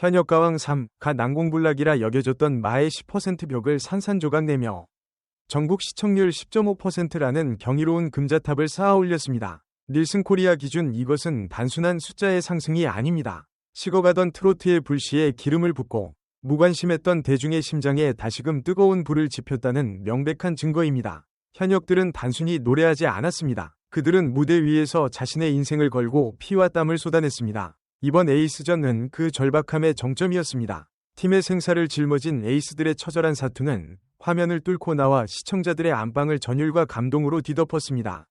현역가왕 3, 가 난공불락이라 여겨졌던 마의 10% 벽을 산산조각 내며 전국 시청률 10.5%라는 경이로운 금자탑을 쌓아 올렸습니다. 닐슨 코리아 기준 이것은 단순한 숫자의 상승이 아닙니다. 식어가던 트로트의 불씨에 기름을 붓고 무관심했던 대중의 심장에 다시금 뜨거운 불을 지폈다는 명백한 증거입니다. 현역들은 단순히 노래하지 않았습니다. 그들은 무대 위에서 자신의 인생을 걸고 피와 땀을 쏟아냈습니다. 이번 에이스전은 그 절박함의 정점이었습니다. 팀의 생사를 짊어진 에이스들의 처절한 사투는 화면을 뚫고 나와 시청자들의 안방을 전율과 감동으로 뒤덮었습니다.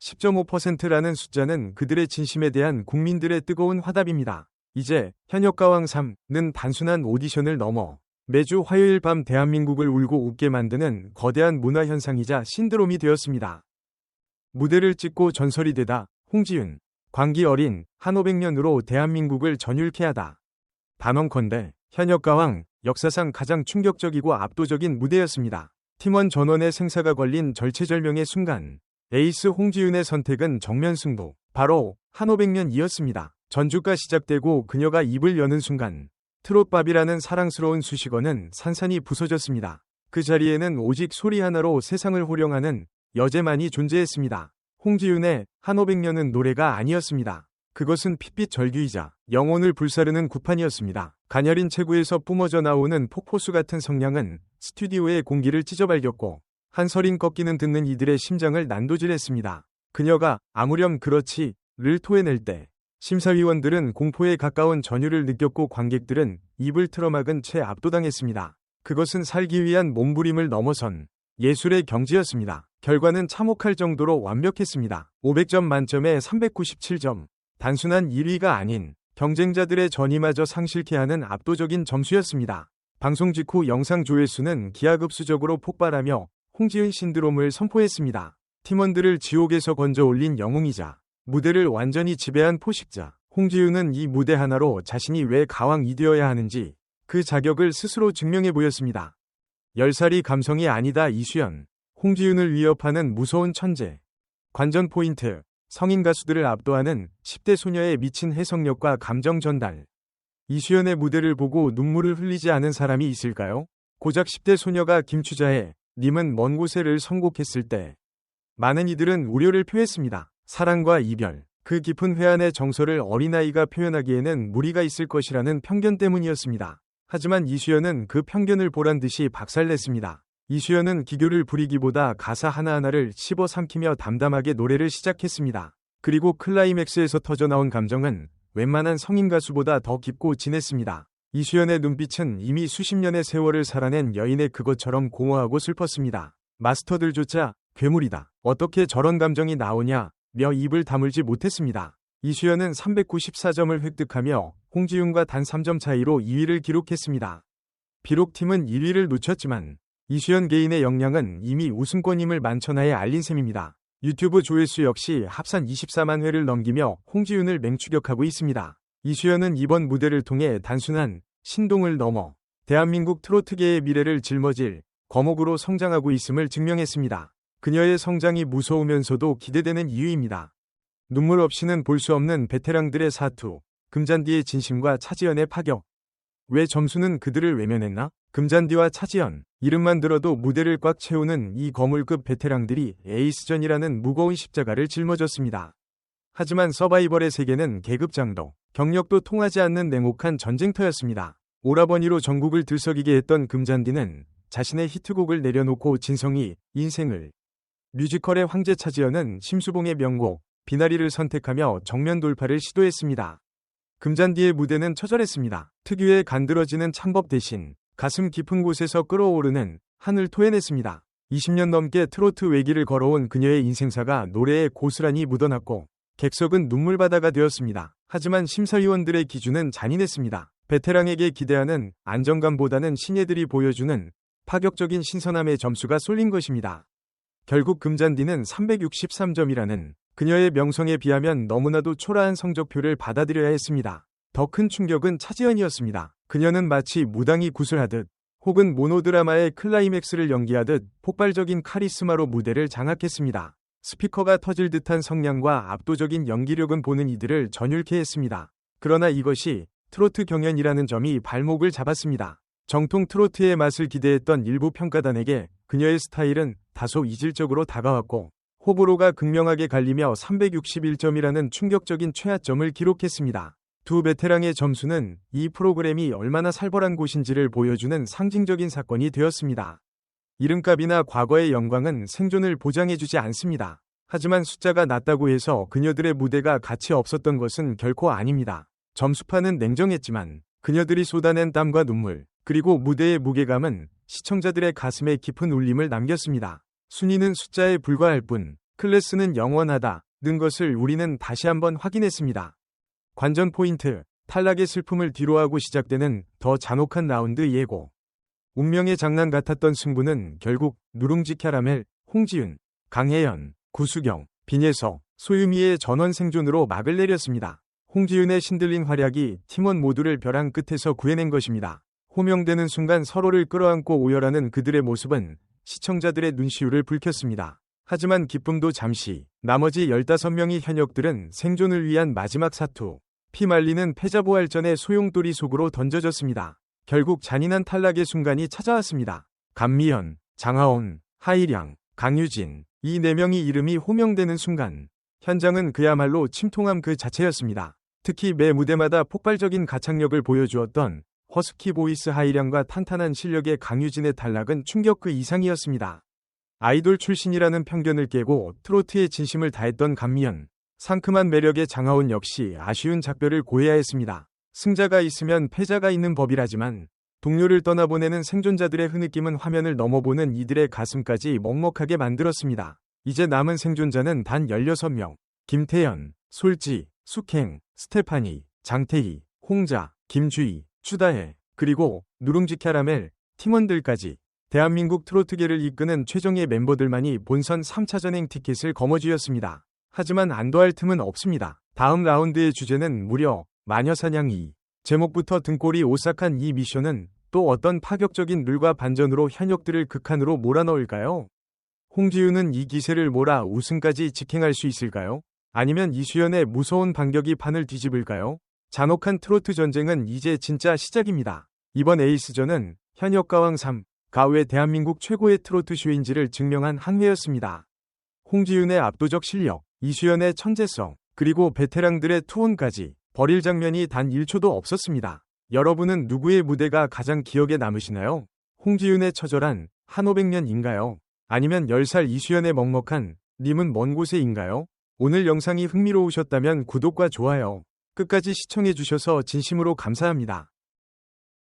10.5%라는 숫자는 그들의 진심에 대한 국민들의 뜨거운 화답입니다. 이제 현역가왕 3는 단순한 오디션을 넘어 매주 화요일 밤 대한민국을 울고 웃게 만드는 거대한 문화 현상이자 신드롬이 되었습니다. 무대를 찍고 전설이 되다 홍지윤 광기 어린 한 500년으로 대한민국을 전율케 하다. 단언컨대 현역 가왕 역사상 가장 충격적이고 압도적인 무대였습니다. 팀원 전원의 생사가 걸린 절체절명의 순간 에이스 홍지윤의 선택은 정면 승부 바로 한 500년이었습니다. 전주가 시작되고 그녀가 입을 여는 순간 트롯밥이라는 사랑스러운 수식어는 산산이 부서졌습니다. 그 자리에는 오직 소리 하나로 세상을 호령하는 여제만이 존재했습니다. 홍지윤의 한 500년은 노래가 아니었습니다. 그것은 핏빛 절규이자 영혼을 불사르는 구판이었습니다. 가녀린 체구에서 뿜어져 나오는 폭포수 같은 성량은 스튜디오의 공기를 찢어발겼고 한 서린 꺾이는 듣는 이들의 심장을 난도질했습니다. 그녀가 아무렴 그렇지 를 토해낼 때 심사위원들은 공포에 가까운 전율을 느꼈고 관객들은 입을 틀어막은 채 압도당했습니다. 그것은 살기 위한 몸부림을 넘어선 예술의 경지였습니다. 결과는 참혹할 정도로 완벽했습니다. 500점 만점에 397점. 단순한 1위가 아닌 경쟁자들의 전이마저 상실케 하는 압도적인 점수였습니다. 방송 직후 영상 조회수는 기하급수적으로 폭발하며 홍지은 신드롬을 선포했습니다. 팀원들을 지옥에서 건져 올린 영웅이자 무대를 완전히 지배한 포식자. 홍지윤은 이 무대 하나로 자신이 왜 가왕이 되어야 하는지 그 자격을 스스로 증명해 보였습니다. 10살이 감성이 아니다 이수연. 홍지윤을 위협하는 무서운 천재. 관전 포인트. 성인 가수들을 압도하는 10대 소녀의 미친 해석력과 감정 전달. 이수연의 무대를 보고 눈물을 흘리지 않은 사람이 있을까요? 고작 10대 소녀가 김추자의 님은 먼 곳에를 선곡했을 때 많은 이들은 우려를 표했습니다. 사랑과 이별, 그 깊은 회한의 정서를 어린아이가 표현하기에는 무리가 있을 것이라는 편견 때문이었습니다. 하지만 이수연은 그 편견을 보란 듯이 박살냈습니다. 이수연은 기교를 부리기보다 가사 하나하나를 씹어 삼키며 담담하게 노래를 시작했습니다. 그리고 클라이맥스에서 터져나온 감정은 웬만한 성인 가수보다 더 깊고 진했습니다. 이수연의 눈빛은 이미 수십 년의 세월을 살아낸 여인의 그것처럼 공허하고 슬펐습니다. 마스터들조차 괴물이다. 어떻게 저런 감정이 나오냐 며 입을 다물지 못했습니다. 이수연은 394점을 획득하며 홍지윤과 단 3점 차이로 2위를 기록했습니다. 비록 팀은 1위를 놓쳤지만 이수연 개인의 역량은 이미 우승권임을 만천하에 알린 셈입니다. 유튜브 조회수 역시 합산 24만 회를 넘기며 홍지윤을 맹추격하고 있습니다. 이수연은 이번 무대를 통해 단순한 신동을 넘어 대한민국 트로트계의 미래를 짊어질 거목으로 성장하고 있음을 증명했습니다. 그녀의 성장이 무서우면서도 기대되는 이유입니다. 눈물 없이는 볼 수 없는 베테랑들의 사투, 금잔디의 진심과 차지연의 파격. 왜 점수는 그들을 외면했나? 금잔디와 차지연, 이름만 들어도 무대를 꽉 채우는 이 거물급 베테랑들이 에이스전이라는 무거운 십자가를 짊어졌습니다. 하지만 서바이벌의 세계는 계급장도, 경력도 통하지 않는 냉혹한 전쟁터였습니다. 오라버니로 전국을 들썩이게 했던 금잔디는 자신의 히트곡을 내려놓고 진성이 인생을 뮤지컬의 황제 차지연은 심수봉의 명곡 비나리를 선택하며 정면 돌파를 시도했습니다. 금잔디의 무대는 처절했습니다. 특유의 간드러지는 창법 대신 가슴 깊은 곳에서 끓어오르는 한을 토해냈습니다. 20년 넘게 트로트 외길을 걸어온 그녀의 인생사가 노래에 고스란히 묻어났고 객석은 눈물바다가 되었습니다. 하지만 심사위원들의 기준은 잔인했습니다. 베테랑에게 기대하는 안정감보다는 신예들이 보여주는 파격적인 신선함의 점수가 쏠린 것입니다. 결국 금잔디는 363점이라는 그녀의 명성에 비하면 너무나도 초라한 성적표를 받아들여야 했습니다. 더 큰 충격은 차지연이었습니다. 그녀는 마치 무당이 구슬하듯 혹은 모노드라마의 클라이맥스를 연기하듯 폭발적인 카리스마로 무대를 장악했습니다. 스피커가 터질 듯한 성량과 압도적인 연기력은 보는 이들을 전율케 했습니다. 그러나 이것이 트로트 경연이라는 점이 발목을 잡았습니다. 정통 트로트의 맛을 기대했던 일부 평가단에게 그녀의 스타일은 다소 이질적으로 다가왔고 호불호가 극명하게 갈리며 361점이라는 충격적인 최하점을 기록했습니다. 두 베테랑의 점수는 이 프로그램이 얼마나 살벌한 곳인지를 보여주는 상징적인 사건이 되었습니다. 이름값이나 과거의 영광은 생존을 보장해주지 않습니다. 하지만 숫자가 낮다고 해서 그녀들의 무대가 가치 없었던 것은 결코 아닙니다. 점수판은 냉정했지만 그녀들이 쏟아낸 땀과 눈물, 그리고 무대의 무게감은 시청자들의 가슴에 깊은 울림을 남겼습니다. 순위는 숫자에 불과할 뿐, 클래스는 영원하다, 는 것을 우리는 다시 한번 확인했습니다. 관전 포인트, 탈락의 슬픔을 뒤로하고 시작되는 더 잔혹한 라운드 예고. 운명의 장난 같았던 승부는 결국 누룽지 캐러멜, 홍지윤, 강혜연, 구수경, 빈예서, 소유미의 전원 생존으로 막을 내렸습니다. 홍지윤의 신들린 활약이 팀원 모두를 벼랑 끝에서 구해낸 것입니다. 호명되는 순간 서로를 끌어안고 오열하는 그들의 모습은 시청자들의 눈시울을 붉혔습니다. 하지만 기쁨도 잠시, 나머지 15명의 현역들은 생존을 위한 마지막 사투, 피말리는 패자부활전의 소용돌이 속으로 던져졌습니다. 결국 잔인한 탈락의 순간이 찾아왔습니다. 감미연, 장하온, 하이량, 강유진, 이 네 명이 이름이 호명되는 순간, 현장은 그야말로 침통함 그 자체였습니다. 특히 매 무대마다 폭발적인 가창력을 보여주었던 허스키 보이스 하이량과 탄탄한 실력의 강유진의 탈락은 충격 그 이상이었습니다. 아이돌 출신이라는 편견을 깨고 트로트에 진심을 다했던 감미연, 상큼한 매력의 장하온 역시 아쉬운 작별을 고해야 했습니다. 승자가 있으면 패자가 있는 법이라지만 동료를 떠나보내는 생존자들의 흐느낌은 화면을 넘어보는 이들의 가슴까지 먹먹하게 만들었습니다. 이제 남은 생존자는 단 16명. 김태연, 솔지, 숙행, 스테파니, 장태희, 홍자, 김주희, 추다해, 그리고 누룽지 캐러멜, 팀원들까지 대한민국 트로트계를 이끄는 최정예 멤버들만이 본선 3차전행 티켓을 거머쥐었습니다. 하지만 안도할 틈은 없습니다. 다음 라운드의 주제는 무려 마녀사냥 2. 제목부터 등골이 오싹한 이 미션은 또 어떤 파격적인 룰과 반전으로 현역들을 극한으로 몰아넣을까요? 홍지윤은 이 기세를 몰아 우승까지 직행할 수 있을까요? 아니면 이수연의 무서운 반격이 판을 뒤집을까요? 잔혹한 트로트 전쟁은 이제 진짜 시작입니다. 이번 에이스전은 현역 가왕 3, 가왜 대한민국 최고의 트로트 쇼인지를 증명한 한 회였습니다. 홍지윤의 압도적 실력, 이수연의 천재성, 그리고 베테랑들의 투혼까지 버릴 장면이 단 1초도 없었습니다. 여러분은 누구의 무대가 가장 기억에 남으시나요? 홍지윤의 처절한 한 500년인가요? 아니면 10살 이수연의 먹먹한 님은 먼 곳에인가요? 오늘 영상이 흥미로우셨다면 구독과 좋아요, 끝까지 시청해주셔서 진심으로 감사합니다.